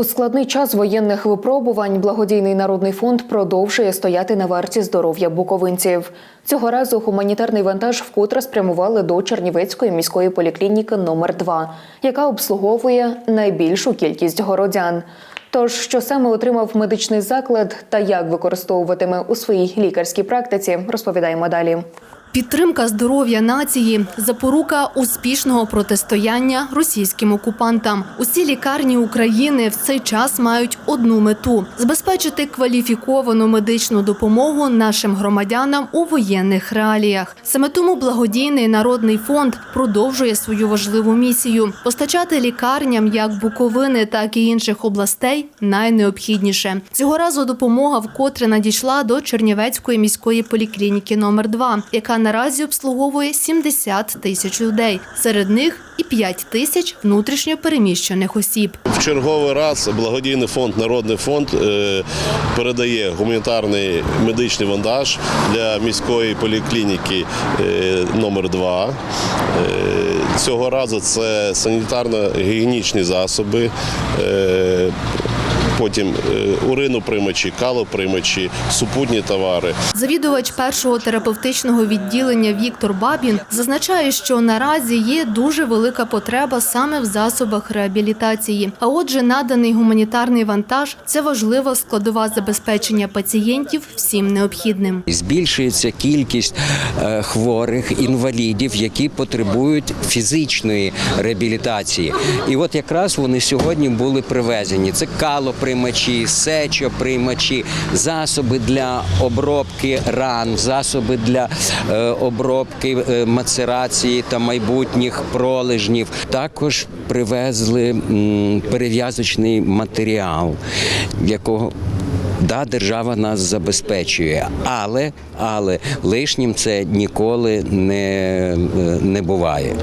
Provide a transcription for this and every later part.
У складний час воєнних випробувань благодійний народний фонд продовжує стояти на варті здоров'я буковинців. Цього разу гуманітарний вантаж вкотре спрямували до Чернівецької міської поліклініки номер 2 яка обслуговує найбільшу кількість городян. Тож, що саме отримав медичний заклад та як використовуватиме у своїй лікарській практиці, розповідаємо далі. Підтримка здоров'я нації запорука успішного протистояння російським окупантам. Усі лікарні України в цей час мають одну мету забезпечити кваліфіковану медичну допомогу нашим громадянам у воєнних реаліях. Саме тому благодійний народний фонд продовжує свою важливу місію постачати лікарням як Буковини, так і інших областей найнеобхідніше. Цього разу допомога вкотре надійшла до Чернівецької міської поліклініки номер 2 яка наразі обслуговує 70 тисяч людей. Серед них і 5 тисяч внутрішньо переміщених осіб. В черговий раз благодійний фонд Народний фонд е, передає гуманітарний медичний вантаж для міської поліклініки е, номер 2 Е, Цього разу це санітарно-гігієнічні засоби. Потім е, уриноприймачі, калоприймачі, супутні товари. Завідувач першого терапевтичного відділення Віктор Бабін зазначає, що наразі є дуже велика потреба саме в засобах реабілітації. А отже, наданий гуманітарний вантаж це важлива складова забезпечення пацієнтів всім необхідним. Збільшується кількість е, хворих інвалідів, які потребують фізичної реабілітації. І от якраз вони сьогодні були привезені. Це калоприймачі, сечоприймачі, засоби для обробки ран, засоби для е, обробки е, мацерації та майбутніх пролежнів. Також привезли перев'язочний матеріал, якого Да, держава нас забезпечує, але, але лишнім це ніколи не, не буває.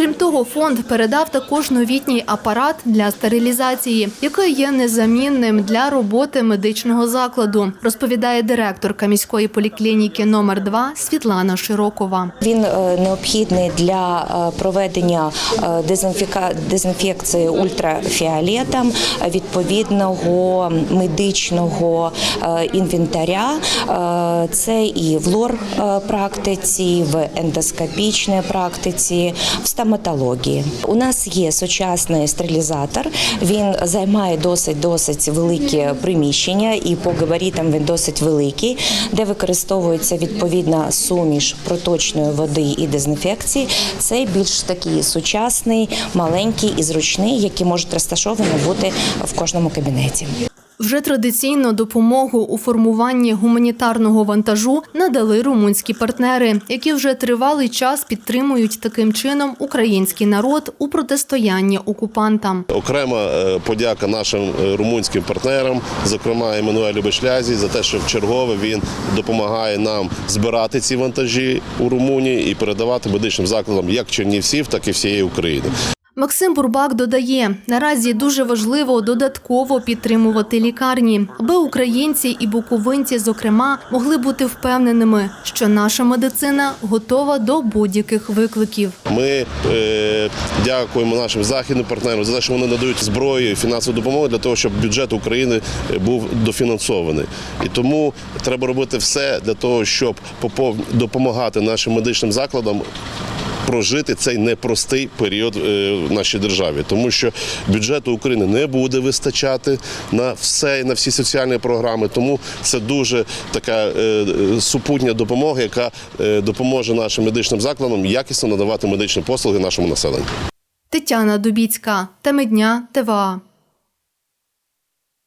Окрім того, фонд передав також новітній апарат для стерилізації, який є незамінним для роботи медичного закладу, розповідає директорка міської поліклініки номер 2 Світлана Широкова. Він е, необхідний для е, проведення е, дезінфекції ультрафіолетом відповідного медичного інвентаря. Це і в лор практиці, в ендоскопічній практиці, в стоматології. У нас є сучасний стерилізатор. Він займає досить досить велике приміщення, і по габаритам він досить великий, де використовується відповідна суміш проточної води і дезінфекції. Це більш такий сучасний, маленький і зручний, який можуть розташовані бути в кожному кабінеті. Вже традиційно допомогу у формуванні гуманітарного вантажу надали румунські партнери, які вже тривалий час підтримують таким чином український народ у протистоянні окупантам. Окрема е, подяка нашим е, румунським партнерам, зокрема Еммануелю Бешлязі, за те, що в чергове він допомагає нам збирати ці вантажі у Румунії і передавати медичним закладам як Чернівців, так і всієї України. Максим Бурбак додає, наразі дуже важливо додатково підтримувати лікарні, аби українці і буковинці, зокрема, могли бути впевненими, що наша медицина готова до будь-яких викликів. Ми е, дякуємо нашим західним партнерам за те, що вони надають зброю фінансову допомогу для того, щоб бюджет України е, був дофінансований. І тому треба робити все для того, щоб допомагати нашим медичним закладам. Прожити цей непростий період е, в нашій державі, тому що бюджету України не буде вистачати на все на всі соціальні програми. Тому це дуже така е, е, супутня допомога, яка допоможе нашим медичним закладам якісно надавати медичні послуги нашому населенню. Тетяна Дубіцька, теми дня ТВА.